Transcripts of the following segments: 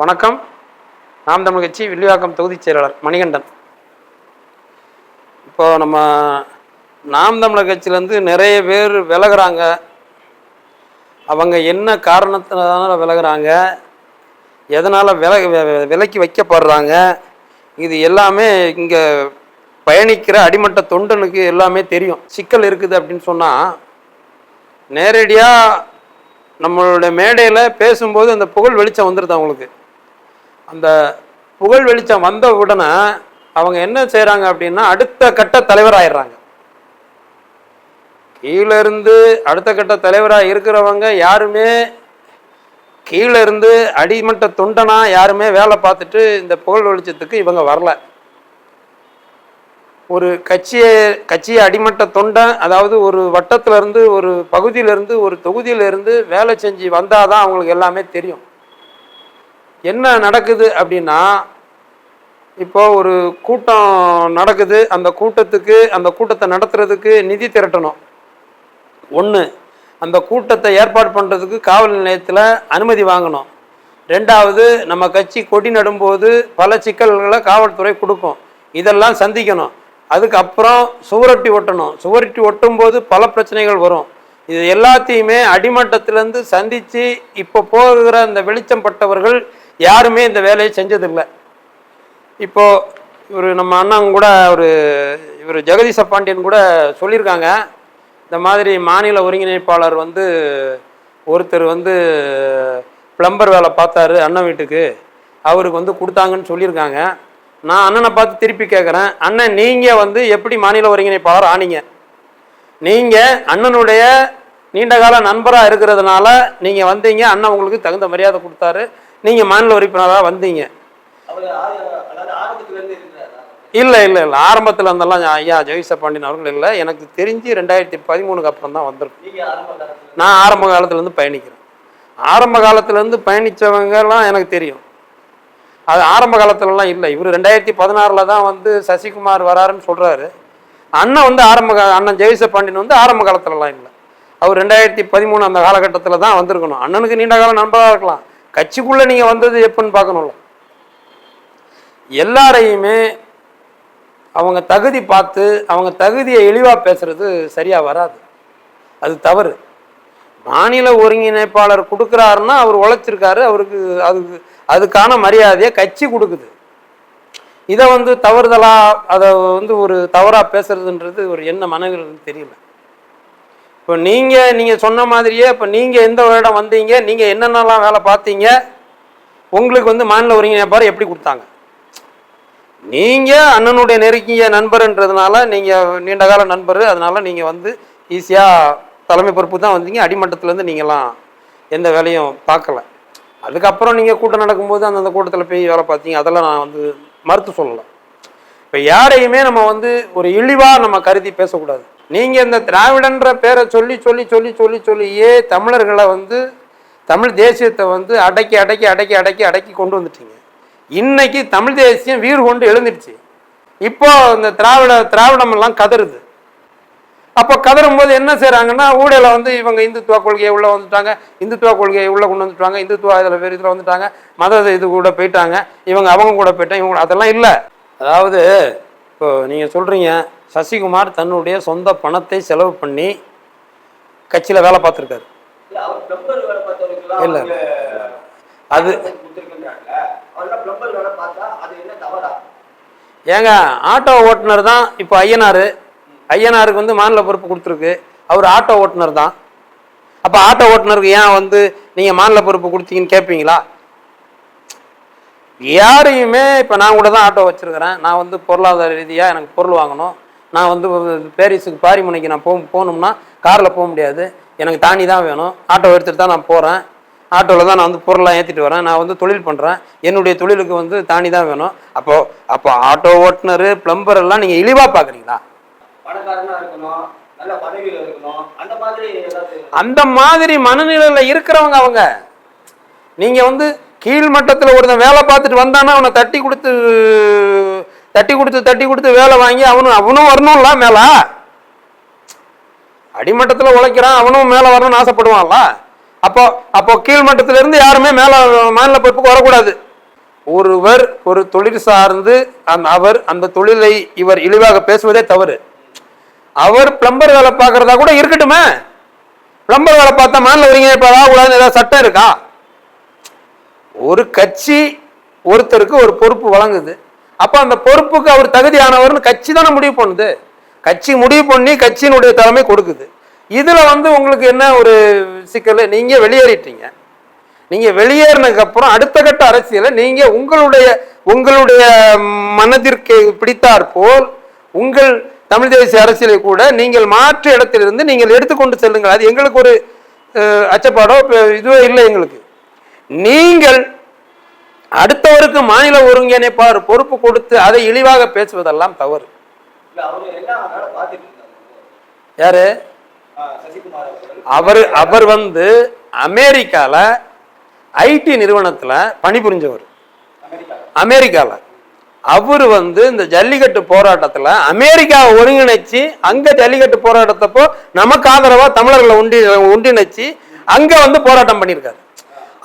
வணக்கம். நாம் தமிழ் கட்சி வில்லிவாக்கம் தொகுதிச் செயலாளர் மணிகண்டன். இப்போ நம்ம நாம் தமிழர் கட்சியிலேருந்து நிறைய பேர் விலகிறாங்க. அவங்க என்ன காரணத்தினால விலகிறாங்க? எதனால் வில விலக்கி வைக்கப்படுறாங்க? இது எல்லாமே இங்கே பயணிக்கிற அடிமட்ட தொண்டனுக்கு எல்லாமே தெரியும். சிக்கல் இருக்குது அப்படின்னு சொன்னால் நேரடியாக நம்மளுடைய மேடையில் பேசும்போது அந்த புகழ் வெளிச்சம் வந்துடுது அவங்களுக்கு. அந்த புகழ் வெளிச்சம் வந்த உடனே அவங்க என்ன செய்கிறாங்க அப்படின்னா அடுத்த கட்ட தலைவராயிடுறாங்க. கீழே இருந்து அடுத்த கட்ட தலைவராக இருக்கிறவங்க யாருமே கீழே இருந்து அடிமட்ட தொண்டனா யாருமே வேலை பார்த்துட்டு இந்த புகழ் வெளிச்சத்துக்கு இவங்க வரல. ஒரு கட்சியை கட்சியை அடிமட்ட தொண்டன் அதாவது ஒரு வட்டத்துல இருந்து ஒரு பகுதியில இருந்து ஒரு தொகுதியிலிருந்து வேலை செஞ்சு வந்தாதான் அவங்களுக்கு எல்லாமே தெரியும். என்ன நடக்குது அப்படின்னா இப்போ ஒரு கூட்டம் நடக்குது. அந்த கூட்டத்துக்கு அந்த கூட்டத்தை நடத்துறதுக்கு நிதி திரட்டணும். ஒன்று அந்த கூட்டத்தை ஏற்பாடு பண்ணுறதுக்கு காவல் நிலையத்தில் அனுமதி வாங்கணும். ரெண்டாவது நம்ம கட்சி கொடி நடும்போது பல சிக்கல்களை காவல்துறை கொடுக்கும். இதெல்லாம் சந்திக்கணும். அதுக்கப்புறம் சுவரொட்டி ஒட்டணும். சுவரொட்டி ஒட்டும் போது பல பிரச்சனைகள் வரும். இது எல்லாத்தையுமே அடிமட்டத்திலேருந்து சந்தித்து இப்போ போகிற அந்த வெளிச்சம் பட்டவர்கள் யாருமே இந்த வேலையை செஞ்சதில்லை. இப்போ இவர் நம்ம அண்ணன் கூட ஒரு இவர் ஜெகதீச பாண்டியன் கூட சொல்லியிருக்காங்க. இந்த மாதிரி மாநில ஒருங்கிணைப்பாளர் வந்து ஒருத்தர் வந்து பிளம்பர் வேலை பார்த்தாரு அண்ணன் வீட்டுக்கு. அவருக்கு வந்து கொடுத்தாங்கன்னு சொல்லியிருக்காங்க. நான் அண்ணனை பார்த்து திருப்பி கேட்குறேன். அண்ணன் நீங்கள் வந்து எப்படி மாநில ஒருங்கிணைப்பாளர் ஆனீங்க? நீங்கள் அண்ணனுடைய நீண்டகால நண்பராக இருக்கிறதுனால நீங்கள் வந்தீங்க. அண்ணன் உங்களுக்கு தகுந்த மரியாதை கொடுத்தாரு. நீங்கள் மாநில உறுப்பினராக வந்தீங்க. இல்லை இல்லை இல்லை. ஆரம்பத்தில் இருந்தெல்லாம் ஐயா ஜெகதீச பாண்டியன் அவர்கள் இல்லை. எனக்கு தெரிஞ்சு ரெண்டாயிரத்தி பதிமூணுக்கு அப்புறம் தான் வந்திருக்கு நீங்க ஆரம்ப காலத்துல? நான் ஆரம்ப காலத்துலேருந்து பயணிக்கிறேன். ஆரம்ப காலத்துலேருந்து பயணித்தவங்கலாம் எனக்கு தெரியும். அது ஆரம்ப காலத்துலலாம் இல்லை. இவர் ரெண்டாயிரத்தி பதினாறில் தான் வந்து சசிகுமார் வராருன்னு சொல்கிறாரு அண்ணன் வந்து ஆரம்ப அண்ணன் ஜெயச பாண்டியன் வந்து ஆரம்ப காலத்துலலாம் இல்லை. அவர் ரெண்டாயிரத்தி பதிமூணு அந்த காலகட்டத்தில் தான் வந்திருக்கணும். அண்ணனுக்கு நீண்ட கால நண்பராக இருக்கலாம். கட்சிக்குள்ளே நீங்கள் வந்தது எப்படின்னு பார்க்கணும்ல. எல்லாரையுமே அவங்க தகுதி பார்த்து அவங்க தகுதியை இழிவாக பேசுறது சரியாக வராது. அது தவறு. மாநில ஒருங்கிணைப்பாளர் கொடுக்குறாருன்னா அவர் உழைச்சிருக்காரு அவருக்கு அதுக்கு அதுக்கான மரியாதையை கட்சி கொடுக்குது. இதை வந்து தவறுதலா அதை வந்து ஒரு தவறாக பேசுறதுன்றது ஒரு என்ன மனநிலை தெரியல. இப்போ நீங்கள் நீங்கள் சொன்ன மாதிரியே இப்போ நீங்கள் எந்த வருடம் வந்தீங்க நீங்கள் என்னென்னலாம் வேலை பார்த்தீங்க உங்களுக்கு வந்து மாநில ஒருங்கிணைப்பார் எப்படி கொடுத்தாங்க. நீங்கள் அண்ணனுடைய நெருங்கிய நண்பர்ன்றதுனால நீங்கள் நீண்ட கால நண்பர் அதனால் நீங்கள் வந்து ஈஸியாக தலைமை பொறுப்பு தான் வந்தீங்க அடிமட்டத்துலேருந்து நீங்களாம் எந்த வேலையும் பார்க்கல. அதுக்கப்புறம் நீங்கள் கூட்டம் நடக்கும்போது அந்தந்த கூட்டத்தில் போய் வேலை பார்த்தீங்க அதெல்லாம் நான் வந்து மறுத்து சொல்லலை. இப்போ யாரையுமே நம்ம வந்து ஒரு இழிவாக நம்ம கருதி பேசக்கூடாது. நீங்கள் இந்த திராவிடன்ற பேரை சொல்லி சொல்லி சொல்லி சொல்லி சொல்லியே தமிழர்களை வந்து தமிழ் தேசியத்தை வந்து அடக்கி அடக்கி அடக்கி அடக்கி அடக்கி கொண்டு வந்துட்டீங்க. இன்னைக்கு தமிழ் தேசியம் வீர் கொண்டு எழுந்துடுச்சு இப்போ இந்த திராவிட திராவிடம் எல்லாம் கதறுது. அப்போ கதறும் போது என்ன செய்கிறாங்கன்னா ஊழல வந்து இவங்க இந்துத்துவ கொள்கையை உள்ளே வந்துட்டாங்க இந்துத்துவ கொள்கையை உள்ளே கொண்டு வந்துட்டாங்க இந்துத்துவ இதில் பேர் இதில் வந்துட்டாங்க மத இது கூட போயிட்டாங்க இவங்க அவங்க கூட போயிட்டாங்க இவங்க அதெல்லாம் இல்லை. அதாவது இப்போ நீங்கள் சொல்கிறீங்க சசிகுமார் தன்னுடைய சொந்த பணத்தை செலவு பண்ணி கட்சியில் வேலை பார்த்துருக்காரு. இல்ல அது ஏங்க ஆட்டோ ஓட்டுநர் தான் இப்போ ஐயனார். ஐயனாருக்கு வந்து மாநில பொறுப்பு கொடுத்துருக்கு. அவர் ஆட்டோ ஓட்டுநர் தான். அப்போ ஆட்டோ ஓட்டுநருக்கு ஏன் வந்து நீங்கள் மாநில பொறுப்பு கொடுத்தீங்கன்னு கேட்பீங்களா யாரையுமே இப்போ நான் கூட தான் ஆட்டோ வச்சுருக்கிறேன். நான் வந்து பொருளாதார ரீதியாக எனக்கு பொருள் வாங்கணும். நான் வந்து பேரிஸுக்கு பாரிமுனைக்கு நான் போ போகணும்னா காரில் போக முடியாது. எனக்கு தாண்டி தான் வேணும். ஆட்டோ எடுத்துகிட்டு தான் நான் போகிறேன் ஆட்டோவில் தான் நான் வந்து பொருள்லாம் ஏற்றிட்டு வரேன். நான் வந்து தொழில் பண்ணுறேன் என்னுடைய தொழிலுக்கு வந்து தாண்டி தான் வேணும். அப்போது அப்போ ஆட்டோ ஓட்டுநர் பிளம்பர் எல்லாம் நீங்கள் இழிவாக பார்க்குறீங்களா அந்த மாதிரி மனநிலையில் இருக்கிறவங்க அவங்க. நீங்கள் வந்து கீழ்மட்டத்தில் ஒருத்தன் வேலை பார்த்துட்டு வந்தானா அவனை தட்டி கொடுத்து தட்டி கொடுத்து தட்டி கொடுத்து வேலை வாங்கி அவனும் அவனும் வரணும்ல மேலே? அடிமட்டத்தில் உழைக்கிறான் அவனும் மேலே வரணும்னு ஆசைப்படுவான்ல? அப்போ அப்போ கீழ்மட்டத்திலேருந்து யாருமே மேலே மாநில பொறுப்புக்கு வரக்கூடாது. ஒருவர் ஒரு தொழில் சார்ந்து அந் அவர் அந்த தொழிலை இவர் இழிவாக பேசுவதே தவறு. அவர் பிளம்பர் வேலை பார்க்கறதா கூட இருக்கட்டுமே. பிளம்பர் வேலை பார்த்தா மாநில ஒருங்கிணைப்பு ஆகக்கூடாதுன்னு ஏதாவது சட்டம் இருக்கா? ஒரு கட்சி ஒருத்தருக்கு ஒரு பொறுப்பு வழங்குது. அப்போ அந்த பொறுப்புக்கு அவர் தகுதியானவர்னு கட்சி தானே முடிவு பண்ணுது. கட்சி முடிவு பண்ணி கட்சியினுடைய தலைமை கொடுக்குது. இதில் வந்து உங்களுக்கு என்ன ஒரு சிக்கல்? நீங்கள் வெளியேறிட்டீங்க. நீங்கள் வெளியேறினதுக்கப்புறம் அடுத்த கட்ட அரசியலை நீங்கள் உங்களுடைய உங்களுடைய மனதிற்கு பிடித்தாற் போல் உங்கள் தமிழ் தேசிய அரசியலை கூட நீங்கள் மாற்று இடத்திலிருந்து நீங்கள் எடுத்துக்கொண்டு செல்லுங்கள். அது எங்களுக்கு ஒரு அச்சப்பாடோ இப்போ இதுவோ இல்லை எங்களுக்கு. நீங்கள் அடுத்தவருக்கு மாநில ஒருங்கிணைப்பாளர் பொறுப்பு கொடுத்து அதை இழிவாக பேசுவதெல்லாம் தவறு. யாரு? அவர் அவர் வந்து அமெரிக்கால ஐடி நிறுவனத்துல பணிபுரிஞ்சவர். அமெரிக்கா அமெரிக்கால. அவர் வந்து இந்த ஜல்லிக்கட்டு போராட்டத்துல அமெரிக்காவை ஒருங்கிணைச்சு அங்க ஜல்லிக்கட்டு போராட்டத்தப்போ நமக்கு ஆதரவா தமிழர்களை ஒன்றி ஒன்றிணைச்சு அங்க வந்து போராட்டம் பண்ணியிருக்காரு.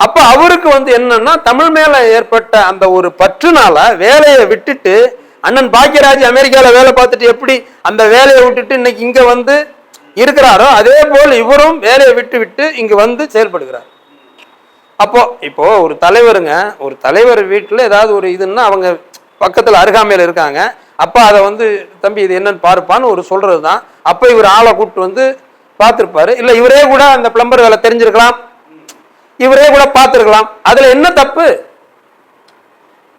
அப்ப அவருக்கு வந்து என்னன்னா தமிழ் மேல ஏற்பட்ட அந்த ஒரு பற்றுனால வேலையை விட்டுட்டு அண்ணன் பாக்கியராஜ் அமெரிக்கால வேலை பார்த்துட்டு எப்படி அந்த வேலையை விட்டுட்டு இன்னைக்கு இங்க வந்து இருக்கிறாரோ அதே போல் இவரும் வேலையை விட்டு விட்டு இங்க வந்து செயல்படுகிறார். அப்போ இப்போ ஒரு தலைவருங்க ஒரு தலைவர் வீட்டில் ஏதாவது ஒரு இதுன்னா அவங்க பக்கத்தில் அருகாமையில் இருக்காங்க. அப்போ அதை வந்து தம்பி இது என்னன்னு பார்ப்பான்னு ஒரு சொல்றது தான் அப்போ இவர் ஆளை கூப்பிட்டு வந்து பார்த்துருப்பாரு. இல்லை இவரே கூட அந்த பிளம்பர் வேலை தெரிஞ்சிருக்கலாம். இவரே கூட பார்த்துருக்கலாம். அதுல என்ன தப்பு?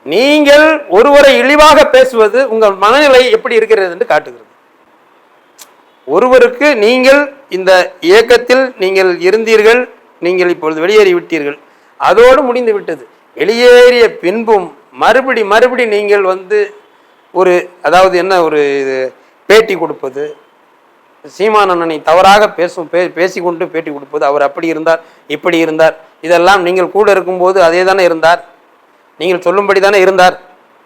நீங்கள் ஒருவரை இழிவாக பேசுவது உங்கள் மனநிலை எப்படி இருக்கிறது என்று காட்டுகிறது. ஒருவருக்கு நீங்கள் இந்த இயக்கத்தில் நீங்கள் இருந்தீர்கள் நீங்கள் இப்பொழுது வெளியேறி விட்டீர்கள் அதோடு முடிந்து விட்டது வெளியேறிய பின்பும் மறுபடி மறுபடி நீங்கள் வந்து ஒரு அதாவது என்ன ஒரு இது பேட்டி கொடுப்பது சீமானண்ணனை தவறாக பேசும் பே பேசிக்கொண்டு பேட்டி கொடுப்பது அவர் அப்படி இருந்தார் இப்படி இருந்தார். இதெல்லாம் நீங்கள் கூட இருக்கும்போது அதே தானே இருந்தார். நீங்கள் சொல்லும்படி தானே இருந்தார்.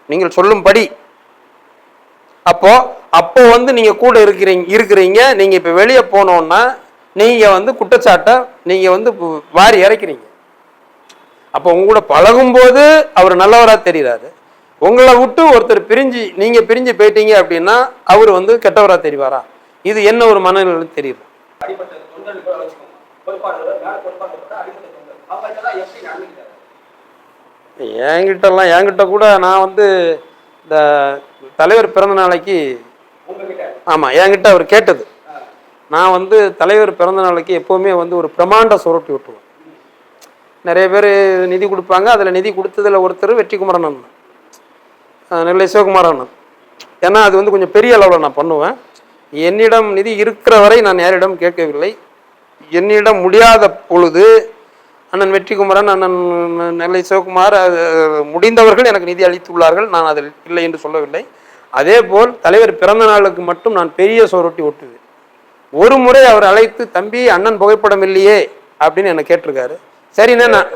நீங்கள் சொல்லும்படி. அப்போ அப்போ வந்து நீங்க கூட இருக்கிறீங்க இருக்கிறீங்க. நீங்க இப்ப வெளியே போனோம்னா நீங்க வந்து குற்றச்சாட்டை நீங்க வந்து வாரி இறக்கிறீங்க. அப்போ உங்க கூட பழகும்போது அவர் நல்லவரா தெரிகிறாரு உங்களை விட்டு ஒருத்தர் பிரிஞ்சு நீங்க பிரிஞ்சு போயிட்டீங்க அப்படின்னா அவர் வந்து கெட்டவரா தெரிவாரா? இது என்ன ஒரு மனநிலை தெரியுது என்கிட்டலாம் என்கிட்ட கூட நான் வந்து இந்த தலைவர் பிறந்த நாளைக்கு ஆமாம் என்கிட்ட அவர் கேட்டது. நான் வந்து தலைவர் பிறந்த நாளைக்கு எப்போவுமே வந்து ஒரு பிரமாண்ட சுரட்டி விட்டுருவேன். நிறைய பேர் நிதி கொடுப்பாங்க அதில் நிதி கொடுத்ததில் ஒருத்தர் வெற்றிக்குமரன் அண்ணன். அஹ் நெல்லை சிவகுமார் அண்ணன். ஏன்னா அது வந்து கொஞ்சம் பெரிய அளவில் நான் பண்ணுவேன். என்னிடம் நிதி இருக்கிற வரை நான் யாரிடம் கேட்கவில்லை. என்னிடம் முடியாத பொழுது அண்ணன் வெற்றிக்குமரன் அண்ணன் நெல்லை சிவகுமார் முடிந்தவர்கள் எனக்கு நிதி அளித்துள்ளார்கள். நான் அதில் இல்லை என்று சொல்லவில்லை. அதே போல் தலைவர் பிறந்த நாளுக்கு மட்டும் நான் பெரிய சோரொட்டி ஒட்டுவேன் ஒரு முறை அவர் அழைத்து தம்பி அண்ணன் புகைப்படம் இல்லையே அப்படின்னு என்னை கேட்டிருக்காரு. சரிண்ணே நான்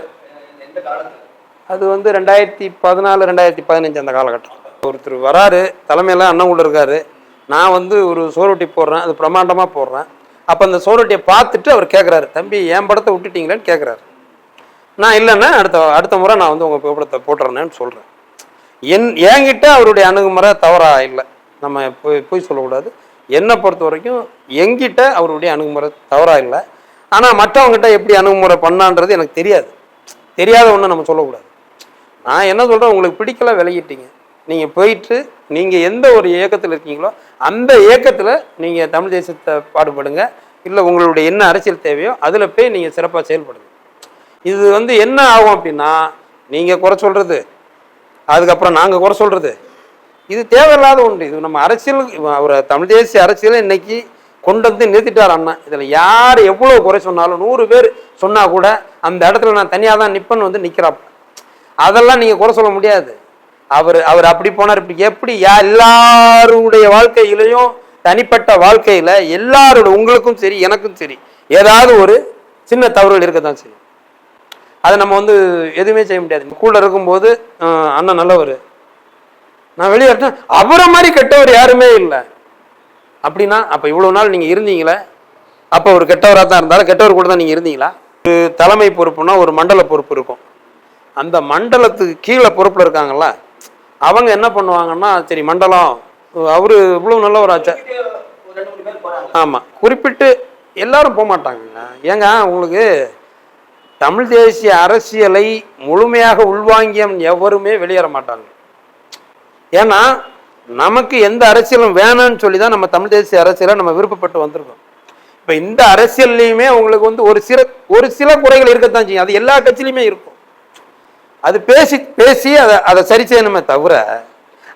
அது வந்து ரெண்டாயிரத்தி பதினாலு ரெண்டாயிரத்தி பதினஞ்சு அந்த காலகட்டம். ஒருத்தர் வராரு தலைமையில அண்ணன் கூட இருக்காரு. நான் வந்து ஒரு சோரொட்டி போடுறேன் அது பிரமாண்டமாக போடுறேன். அப்போ அந்த சோரொட்டியை பார்த்துட்டு அவர் கேட்குறாரு தம்பி என் படத்தை விட்டுட்டீங்களேன்னு கேட்குறாரு நான் இல்லைண்ணே அடுத்த அடுத்த முறை நான் வந்து உங்கள் புகைப்படத்தை போட்டுறேன்னு சொல்கிறேன் என் என்கிட்ட அவருடைய அணுகுமுறை தவறா? இல்லை. நம்ம போய் போய் சொல்லக்கூடாது. என்னை பொறுத்த வரைக்கும் என்கிட்ட அவருடைய அணுகுமுறை தவறா? இல்லை. ஆனால் மற்றவங்ககிட்ட எப்படி அணுகுமுறை பண்ணான்றது எனக்கு தெரியாது. தெரியாத ஒன்று நம்ம சொல்லக்கூடாது. நான் என்ன சொல்கிறேன் உங்களுக்கு பிடிக்கல விலகிட்டீங்க. நீங்கள் போயிட்டு நீங்கள் எந்த ஒரு இயக்கத்தில் இருக்கீங்களோ அந்த இயக்கத்தில் நீங்கள் தமிழ் தேசத்தை பாடுபடுங்க. இல்லை உங்களுடைய என்ன அரசியல் தேவையோ அதில் போய் நீங்கள் சிறப்பாக செயல்படுங்க. இது வந்து என்ன ஆகும் அப்படின்னா நீங்கள் குறை சொல்கிறது அதுக்கப்புறம் நாங்கள் குறை சொல்கிறது இது தேவையில்லாத ஒன்று. இது நம்ம அரசியல் அவர் தமிழ் தேசிய அரசியலை இன்னைக்கு கொண்டு வந்து நிறுத்திட்டார் அண்ணா. இதில் யார் எவ்வளோ குறை சொன்னாலும் நூறு பேர் சொன்னால் கூட அந்த இடத்துல நான் தனியாக தான் நிற்பேன்னு வந்து நிற்கிறாப்ப அதெல்லாம் நீங்கள் குறை சொல்ல முடியாது. அவர் அவர் அப்படி போனார் இப்படி எப்படி? யா எல்லாருடைய வாழ்க்கையிலையும் தனிப்பட்ட வாழ்க்கையில் எல்லாரோட உங்களுக்கும் சரி எனக்கும் சரி ஏதாவது ஒரு சின்ன தவறுகள் இருக்க தான் செய்யும். அதை நம்ம வந்து எதுவுமே செய்ய முடியாது. கூட இருக்கும்போது அண்ணன் நல்லவர். நான் வெளியேட்டேன் அவரை மாதிரி கெட்டவர் யாருமே இல்லை. அப்படின்னா அப்போ இவ்வளோ நாள் நீங்கள் இருந்தீங்களே? அப்போ ஒரு கெட்டவராக தான் இருந்தாலும் கெட்டவர் கூட தான் நீங்கள் இருந்தீங்களா? ஒரு தலைமை பொறுப்புனா ஒரு மண்டல பொறுப்பு இருக்கும். அந்த மண்டலத்துக்கு கீழே பொறுப்பில் இருக்காங்களா அவங்க என்ன பண்ணுவாங்கன்னா சரி மண்டலம் அவரு இவ்வளவு நல்ல ஒரு ரெண்டு ஆமாம் குறிப்பிட்டு எல்லாரும் போக மாட்டாங்கங்க. ஏங்க உங்களுக்கு தமிழ் தேசிய அரசியலை முழுமையாக உள்வாங்கிய எவருமே வெளியேற மாட்டாங்க. ஏன்னா நமக்கு எந்த அரசியலும் வேணாம்னு சொல்லி தான் நம்ம தமிழ் தேசிய அரசியலை நம்ம விருப்பப்பட்டு வந்திருக்கோம். இப்போ இந்த அரசியல்லையுமே உங்களுக்கு வந்து ஒரு சில ஒரு சில குறைகள் இருக்கத்தான் செய்யும். அது எல்லா கட்சியிலையுமே இருக்கும். அது பேசி பேசி அதை அதை சரி செய்யணுமே தவிர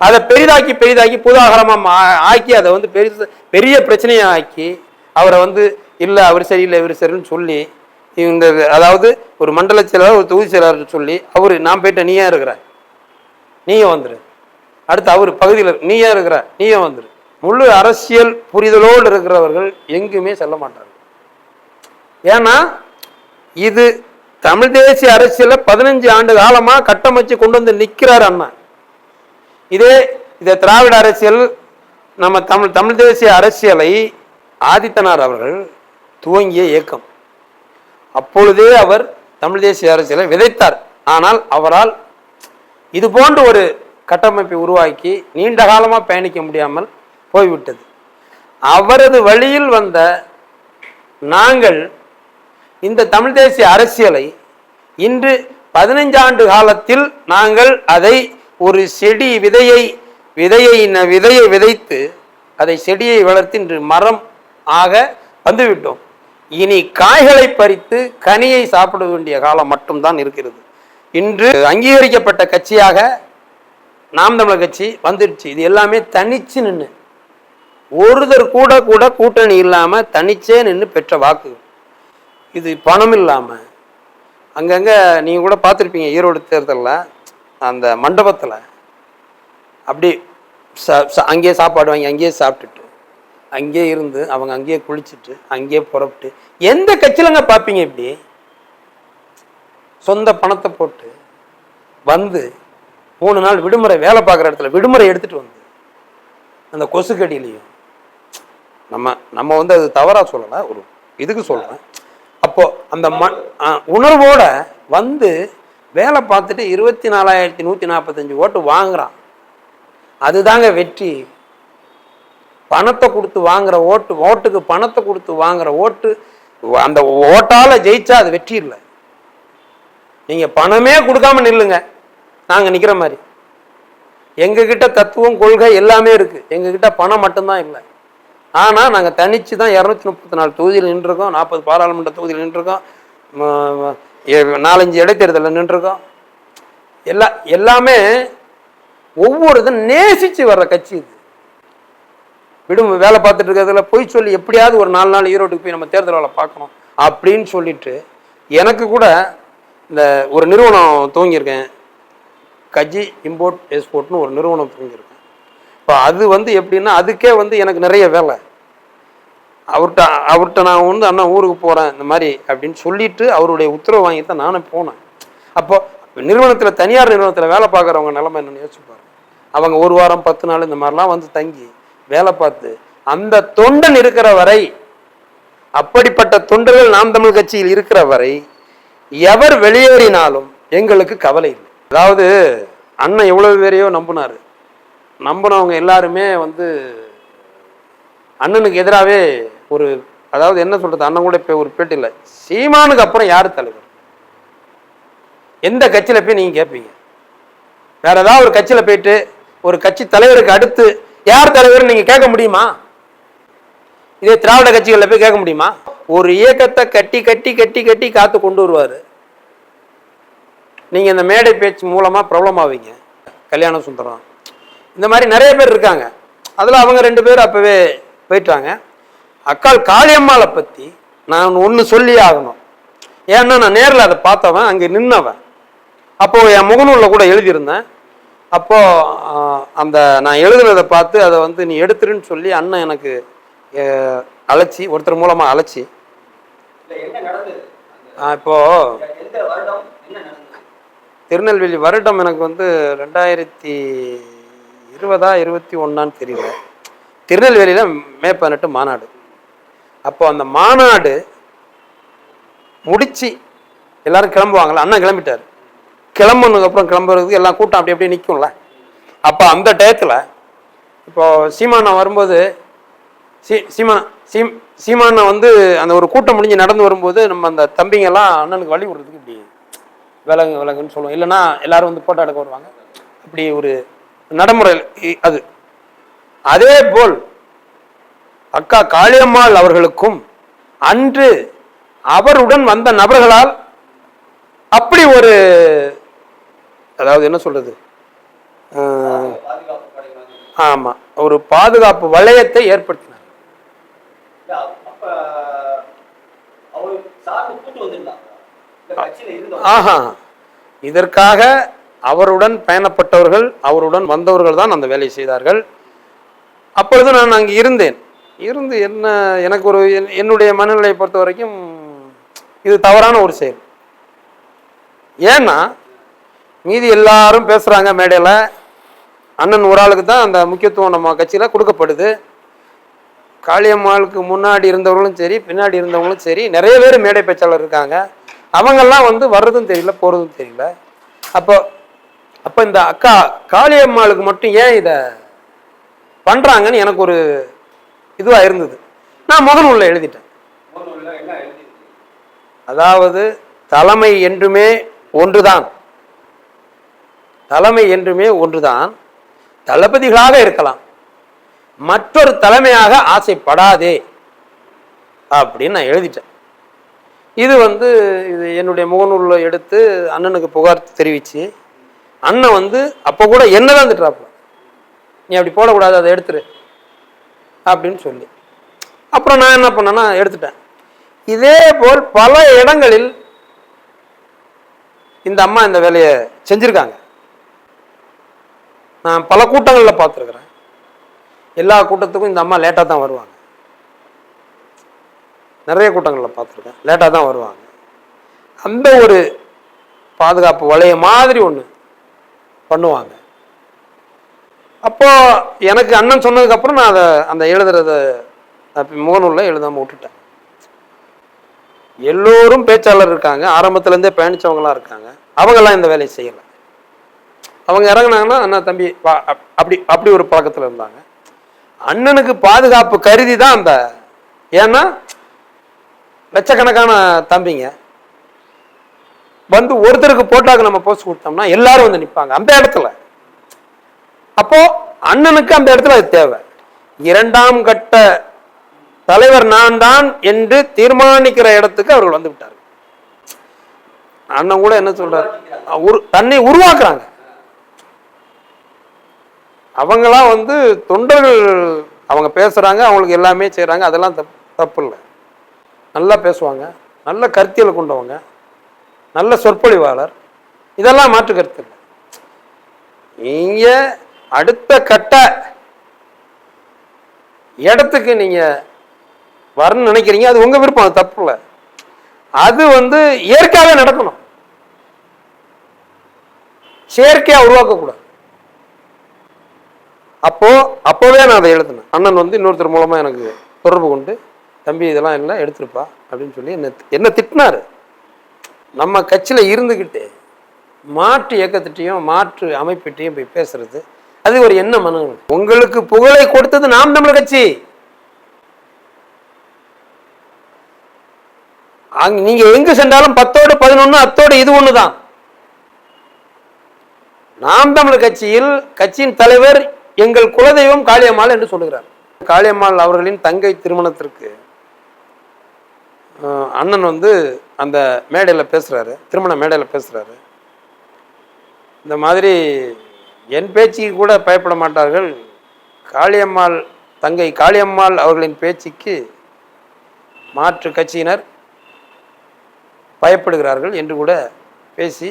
அதை பெரிதாக்கி பெரிதாக்கி புதாகரமாக ஆக்கி அதை வந்து பெரிய பெரிய பிரச்சனையை ஆக்கி அவரை வந்து இல்லை அவர் சரியில்லை இவர் சரின்னு சொல்லி இந்த அதாவது ஒரு மண்டல செயலாளர் ஒரு தொகுதி செயலாளர் சொல்லி அவர் நான் போயிட்டேன் நீ ஏன் இருக்கிற? நீயும் வந்துரு? அடுத்து அவர் பகுதியில் நீ ஏன் இருக்கிற? நீயும் வந்துரு? முழு அரசியல் புரிதலோடு இருக்கிறவர்கள் எங்குமே செல்ல மாட்டார்கள். ஏன்னா இது தமிழ் தேசிய அரசியல பதினஞ்சு ஆண்டு காலமா கட்டமைச்சு கொண்டு வந்து நிற்கிறார் அண்ணா இதே இந்த திராவிட அரசியல் நம்ம தமிழ் தமிழ் தேசிய அரசியலை ஆதித்தனார் அவர்கள் துவங்கிய இயக்கம். அப்பொழுதே அவர் தமிழ் தேசிய அரசியலை விதைத்தார். ஆனால் அவரால் இது போன்ற ஒரு கட்டமைப்பை உருவாக்கி நீண்ட காலமாக பயணிக்க முடியாமல் போய்விட்டது. அவரது வழியில் வந்த நாங்கள் இந்த தமிழ் தேசிய அரசியலை இன்று பதினைஞ்சாண்டு காலத்தில் நாங்கள் அதை ஒரு செடி விதையை விதையை ந- விதையை விதைத்து அதை செடியை வளர்த்து இன்று மரம் ஆக வந்துவிட்டோம். இனி காய்களை பறித்து கனியை சாப்பிட வேண்டிய காலம் மட்டும்தான் இருக்கிறது. இன்று அங்கீகரிக்கப்பட்ட கட்சியாக நாம் தமிழர் கட்சி வந்துடுச்சு. இது எல்லாமே தனிச்சு நின்று ஒருதர் கூட கூட கூட்டணி இல்லாமல் தனிச்சே நின்று பெற்ற வாக்கு. இது பணம் இல்லாமல் அங்கங்கே நீங்கள் கூட பார்த்துருப்பீங்க ஈரோடு தேர்தலில் அந்த மண்டபத்தில். அப்படி ச- ச- அங்கேயே சாப்பாடு வாங்கி அங்கேயே சாப்பிட்டுட்டு அங்கேயே இருந்து அவங்க அங்கேயே குளிச்சுட்டு அங்கேயே புறப்பட்டு எந்த கட்சியிலங்க பார்ப்பீங்க இப்படி? சொந்த பணத்தை போட்டு வந்து மூணு நாள் விடுமுறை வேலை பார்க்குற இடத்துல விடுமுறை எடுத்துகிட்டு வந்து அந்த கொசுக்கடியிலையும் நம்ம நம்ம வந்து அது தவறாக சொல்லலை ஒரு இதுக்கு சொல்கிறேன் அப்போ அந்த ம ஆ, உணர்வோட வந்து வேலை பார்த்துட்டு இருபத்தி நாலாயிரத்தி நூற்றி நாற்பத்தஞ்சு ஓட்டு வாங்குறான். அதுதாங்க வெற்றி. பணத்தை கொடுத்து வாங்குற ஓட்டு ஓட்டுக்கு பணத்தை கொடுத்து வாங்குற ஓட்டு அந்த ஓட்டால் ஜெயிச்சா அது வெற்றி இல்லை. நீங்கள் பணமே கொடுக்காம நில்லுங்க. நாங்கள் நிற்கிற மாதிரி. எங்ககிட்ட தத்துவம் கொள்கை எல்லாமே இருக்குது எங்ககிட்ட பணம் மட்டும்தான் இல்லை. ஆனால் நாங்கள் தனிச்சு தான் இரநூத்தி முப்பத்தி நாலு தொகுதியில் நின்றுருக்கோம். நாற்பது பாராளுமன்ற தொகுதியில் நின்றுருக்கோம். நாலஞ்சு இடைத்தேர்தலில் நின்றுருக்கோம். எல்லா எல்லாமே ஒவ்வொரு இதும் நேசித்து வர்ற கட்சி இது. விடும் வேலை பார்த்துட்டு இருக்கிறதுல போய் சொல்லி எப்படியாவது ஒரு நாலு நாள் ஈரோட்டுக்கு போய் நம்ம தேர்தல் வேலை பார்க்கணும் அப்படின்னு சொல்லிட்டு எனக்கு கூட இந்த ஒரு நிறுவனம் துவங்கியிருக்கேன். கஜி இம்போர்ட் எக்ஸ்போர்ட்னு ஒரு நிறுவனம் துவங்கியிருக்கேன் இப்போ அது வந்து எப்படின்னா அதுக்கே வந்து எனக்கு நிறைய வேலை. அவர்கிட்ட அவர்கிட்ட நான் வந்து அண்ணா ஊருக்கு போகிறேன் இந்த மாதிரி அப்படின்னு சொல்லிட்டு அவருடைய உத்தரவு வாங்கி தான் நானே போனேன். அப்போ நிறுவனத்தில் தனியார் நிறுவனத்தில் வேலை பார்க்குறவங்க நிலமை என்னென்னு யோசிப்பாரு அவங்க ஒரு வாரம் பத்து நாள் இந்த மாதிரிலாம் வந்து தங்கி வேலை பார்த்து அந்த தொண்டன் இருக்கிற வரை அப்படிப்பட்ட தொண்டர்கள் நாம் தமிழ் கட்சியில் இருக்கிற வரை எவர் வெளியேறினாலும் எங்களுக்கு கவலை இல்லை. அதாவது அண்ணன் எவ்வளவு பேரையோ நம்பினாரு. நம்பினவங்க எல்லாருமே வந்து அண்ணனுக்கு எதிராகவே ஒரு அதாவது என்ன சொல்றது அண்ணன் கூட இப்போ ஒரு பேட்டியில் சீமானுக்கு அப்புறம் யார் தலைவர்? எந்த கட்சியில போய் நீங்க கேட்பீங்க வேற ஏதாவது ஒரு கட்சியில போயிட்டு ஒரு கட்சி தலைவருக்கு அடுத்து யார் தலைவர் நீங்க கேட்க முடியுமா? இதே திராவிட கட்சிகளில் போய் கேட்க முடியுமா? ஒரு இயக்கத்தை கட்டி கட்டி கட்டி கட்டி காத்து கொண்டு வருவாரு. நீங்க இந்த மேடை பேச்சு மூலமா பிரபலமாவீங்க. கல்யாண சுந்தரம் இந்த மாதிரி நிறைய பேர் இருக்காங்க. அதுல அவங்க ரெண்டு பேரும் அப்பவே போயிட்டாங்க. அக்காள் காளியம்மாளை பத்தி நான் ஒன்று சொல்லி ஆகணும். ஏன்னா நான் நேரில் அதை பார்த்தவன் அங்கே நின்னவன். அப்போ என் முகநூலில் கூட எழுதியிருந்தேன். அப்போ ஆஹ், அந்த நான் எழுதுனதை பார்த்து அதை வந்து நீ எடுத்துருன்னு சொல்லி அண்ணன் எனக்கு அழைச்சி ஒருத்தர் மூலமா அழைச்சி. இல்ல என்ன நடந்தது? அந்த ஆஹ், இப்போ எந்த வருடம் என்ன நடந்தது? திருநெல்வேலி வருடம் எனக்கு வந்து ரெண்டாயிரத்தி இருபதா இருபத்தி ஒன்னான்னு தெரியல. திருநெல்வேலியில் மே பதினெட்டு மாநாடு. அப்போ அந்த மாநாடு முடிச்சு எல்லாரும் கிளம்புவாங்கல்ல அண்ணன் கிளம்பிட்டார். கிளம்புனதுக்கு அப்புறம் கிளம்புறதுக்கு எல்லாம் கூட்டம் அப்படி அப்படியே நிற்கும்ல அப்போ அந்த டயத்தில் இப்போ சீமானா வரும்போது சீ சீமானா சீம் சீமானா வந்து அந்த ஒரு கூட்டம் முடிஞ்சு நடந்து வரும்போது நம்ம அந்த தம்பிங்கெல்லாம் அண்ணனுக்கு வழி விடுறதுக்கு இப்படி விலங்கு விலங்குன்னு சொல்லுவோம். இல்லைன்னா எல்லாரும் வந்து போட்டோ எடுக்க வருவாங்க. அப்படி ஒரு நடைமுறை இ- அது. அதே போல் அக்கா காளியம்மாள் அவர்களுக்கும் அன்று அவருடன் வந்த நபர்களால் அப்படி ஒரு அதாவது என்ன சொல்றது. ஆமா ஒரு பாதுகாப்பு வளையத்தை ஏற்படுத்தினார். ஆஹா இதற்காக அவருடன் பயணப்பட்டவர்கள் அவருடன் வந்தவர்கள் தான் அந்த வேலையை செய்தார்கள். அப்பொழுது நான் அங்கே இருந்தேன். இருந்து என்ன எனக்கு ஒரு என்- என்னுடைய மனநிலையை பொறுத்த வரைக்கும் இது தவறான ஒரு செயல். ஏன்னா மீதி எல்லாரும் பேசுகிறாங்க மேடையில் அண்ணன் ஒரு ஆளுக்கு தான் அந்த முக்கியத்துவம் நம்ம கட்சியில் கொடுக்கப்படுது. காளியம்மாளுக்கு முன்னாடி இருந்தவர்களும் சரி பின்னாடி இருந்தவங்களும் சரி நிறைய பேர் மேடை பேச்சாளர் இருக்காங்க. அவங்கெல்லாம் வந்து வர்றதும் தெரியல போகிறதும் தெரியல. அப்போ அப்போ இந்த அக்கா காளியம்மாளுக்கு மட்டும் ஏன் இதை பண்ணுறாங்கன்னு எனக்கு ஒரு இதுவாக இருந்தது. நான் முகநூலில் எழுதிட்டேன். அதாவது தலைமை என்றுமே ஒன்றுதான். தலைமை என்றுமே ஒன்றுதான். தளபதிகளாக இருக்கலாம். மற்றொரு தலைமையாக ஆசைப்படாதே அப்படின்னு நான் எழுதிட்டேன். இது வந்து இது என்னுடைய முகநூலில் எடுத்து அண்ணனுக்கு புகார் தெரிவித்து அண்ணன் வந்து அப்போ கூட என்ன தான் திட்டுறாப்புல. நீ அப்படி போடக்கூடாது அதை எடுத்துரு. அப்படின்னு சொல்லி. அப்புறம் நான் என்ன பண்ணேன்னா எடுத்துட்டேன். இதே போல் பல இடங்களில் இந்த அம்மா இந்த வேலையை செஞ்சிருக்காங்க. நான் பல கூட்டங்களில் பார்த்துருக்குறேன். எல்லா கூட்டத்துக்கும் இந்த அம்மா லேட்டாக தான் வருவாங்க. நிறைய கூட்டங்களில் பார்த்துருக்கேன். லேட்டாக தான் வருவாங்க. அந்த ஒரு பாதுகாப்பு வளைய மாதிரி ஒன்று பண்ணுவாங்க. அப்போது எனக்கு அண்ணன் சொன்னதுக்கப்புறம் நான் அதை அந்த எழுதுறத முகநூலில் எழுதாமல் விட்டுட்டேன். எல்லோரும் பேச்சாளர் இருக்காங்க. ஆரம்பத்துலேருந்தே பயணித்தவங்களாம் இருக்காங்க. அவங்கெல்லாம் இந்த வேலையை செய்யலை. அவங்க இறங்குனாங்கன்னா அண்ணா தம்பி வா. அப்படி அப்படி ஒரு பழக்கத்தில் இருந்தாங்க. அண்ணனுக்கு பாதுகாப்பு கருதி தான் அந்த ஏன்னா லட்சக்கணக்கான தம்பிங்க. வந்து ஒருத்தருக்கு போட்டாக்கு நம்ம போஸ்ட் கொடுத்தோம்னா எல்லாரும் வந்து நிற்பாங்க அந்த இடத்துல. அப்போ அண்ணனுக்கு அந்த இடத்துல அது தேவை. இரண்டாம் கட்ட தலைவர் நான் தான் என்று தீர்மானிக்கிற இடத்துக்கு அவர்கள் வந்து விட்டார்கள். அண்ணன் கூட என்ன சொல்றாரு? உரு தன்னை உருவாக்குறாங்க. அவங்களாம் வந்து தொண்டர்கள் அவங்க பேசுறாங்க அவங்களுக்கு எல்லாமே செய்யறாங்க அதெல்லாம் தப்பு தப்பு இல்லை. நல்லா பேசுவாங்க. நல்ல கருத்தியல் கொண்டவங்க. நல்ல சொற்பொழிவாளர். இதெல்லாம் மாற்று கருத்து இல்லை. நீங்க அடுத்த கட்ட இடத்துக்கு நீங்க வரணும்னு நினைக்கிறீங்க அது உங்க விருப்பம் அது தப்பு இல்லை. அது வந்து இயற்கையாகவே நடக்கணும். செயற்கையா உருவாக்கக்கூடாது. அப்போ அப்போவே நான் அதை எழுதினேன். அண்ணன் வந்து இன்னொருத்தர் மூலமா எனக்கு தொடர்பு கொண்டு தம்பி இதெல்லாம் இல்லை எடுத்துருப்பா அப்படின்னு சொல்லி என்ன என்ன திட்டினாரு. நம்ம கட்சியில் இருந்துக்கிட்டு மாற்று இயக்கத்திட்டையும் மாற்று அமைப்பிட்டையும் போய் பேசுறது அது ஒரு என்ன மன உங்களுக்கு புகழை கொடுத்தது நாம் தமிழர் கட்சி. அங்க நீங்க எங்கு சென்றாலும் பத்தோடு பதினொன்னு அத்தோடு இது ஒண்ணுதான். நாம் தமிழர் கட்சியில் கட்சியின் தலைவர் எங்கள் குலதெய்வம் காளியம்மாள் என்று சொல்லுகிறார். காளியம்மாள் அவர்களின் தங்கை திருமணத்திற்கு அண்ணன் வந்து அந்த மேடையில் பேசுகிறாரு திருமண மேடையில் பேசுகிறாரு இந்த மாதிரி என் பேச்சுக்கு கூட பயப்பட மாட்டார்கள். காளியம்மாள் தங்கை காளியம்மாள் அவர்களின் பேச்சுக்கு மாற்று கட்சியினர் பயப்படுகிறார்கள் என்று கூட பேசி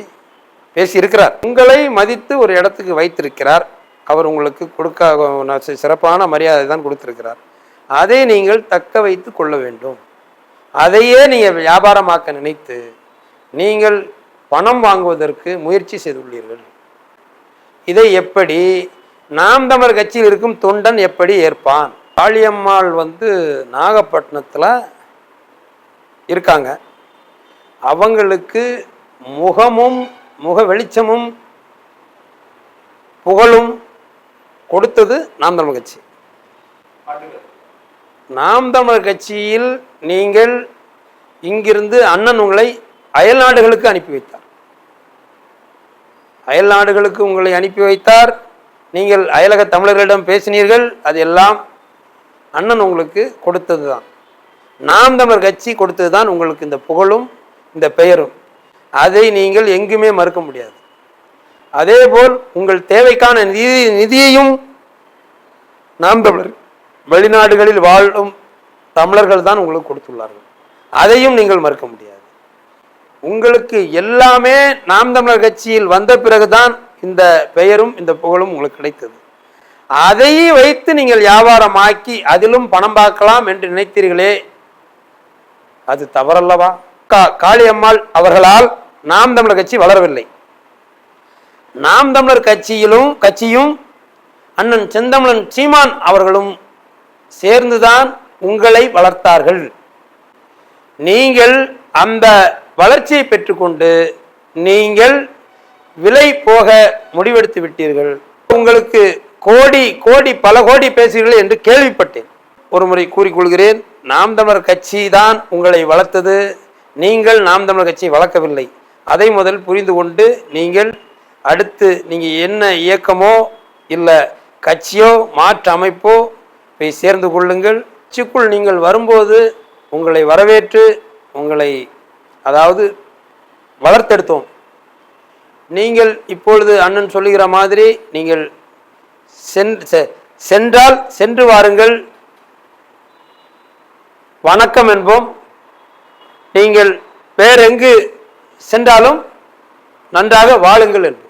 பேசியிருக்கிறார். உங்களை மதித்து ஒரு இடத்துக்கு வைத்திருக்கிறார். அவர் உங்களுக்கு கொடுக்க சிறப்பான மரியாதை தான் கொடுத்திருக்கிறார். அதை நீங்கள் தக்க வைத்து கொள்ள வேண்டும். அதையே நீங்கள் வியாபாரமாக்க நினைத்து நீங்கள் பணம் வாங்குவதற்கு முயற்சி செய்துள்ளீர்கள். இதை எப்படி நாம் தமிழர் கட்சியில் இருக்கும் தொண்டன் எப்படி ஏற்பான்? காளியம்மாள் வந்து நாகப்பட்டினத்தில் இருக்காங்க. அவங்களுக்கு முகமும் முக வெளிச்சமும் புகழும் கொடுத்தது நாம் தமிழர் கட்சி. நாம் தமிழர் கட்சியில் நீங்கள் இங்கிருந்து அண்ணன் உங்களை அயல் நாடுகளுக்கு அனுப்பி வைத்தார். அயல் நாடுகளுக்கு உங்களை அனுப்பி வைத்தார். நீங்கள் அயலக தமிழர்களிடம் பேசினீர்கள். அது எல்லாம் அண்ணன் உங்களுக்கு கொடுத்தது தான் நாம் தமிழர் கட்சி கொடுத்தது தான் உங்களுக்கு இந்த புகழும் இந்த பெயரும். அதை நீங்கள் எங்குமே மறுக்க முடியாது. அதேபோல் உங்கள் தேவைக்கான நிதி நிதியையும் நாம் தமிழர் வெளிநாடுகளில் வாழும் தமிழர்கள் தான் உங்களுக்கு கொடுத்துள்ளார்கள். அதையும் நீங்கள் மறுக்க முடியாது. உங்களுக்கு எல்லாமே நாம் தமிழர் கட்சியில் வந்த பிறகுதான் இந்த பெயரும் இந்த புகழும் உங்களுக்கு கிடைத்தது. அதை வைத்து நீங்கள் வியாபாரமாக்கி அதிலும் பணம் பார்க்கலாம் என்று நினைத்தீர்களே அது தவறல்லவா? கா காளியம்மாள் அவர்களால் நாம் தமிழர் கட்சி வளரவில்லை. நாம் தமிழர் கட்சியிலும் கட்சியும் அண்ணன் செந்தமிழன் சீமான் அவர்களும் சேர்ந்துதான் உங்களை வளர்த்தார்கள். நீங்கள் அந்த வளர்ச்சியை பெற்றுக்கொண்டு நீங்கள் விலை போக முடிவெடுத்து விட்டீர்கள். உங்களுக்கு கோடி கோடி பல கோடி பேசுகிறீர்கள் என்று கேள்விப்பட்டேன். ஒரு முறை கூறிக்கொள்கிறேன் நாம் தமிழர் கட்சி தான் உங்களை வளர்த்தது. நீங்கள் நாம் தமிழர் கட்சியை வளர்க்கவில்லை. அதை முதல் புரிந்து கொண்டு நீங்கள் அடுத்து நீங்கள் என்ன இயக்கமோ இல்லை கட்சியோ மாற்று அமைப்போ போய் சேர்ந்து கொள்ளுங்கள். கட்சிக்குள் நீங்கள் வரும்போது உங்களை வரவேற்று உங்களை அதாவது வளர்த்தெடுத்தோம். நீங்கள் இப்பொழுது அண்ணன் சொல்லுகிற மாதிரி நீங்கள் சென்றால் சென்று வாருங்கள். வணக்கம் என்போம். நீங்கள் வேறெங்கு சென்றாலும் நன்றாக வாழுங்கள் என்போம்.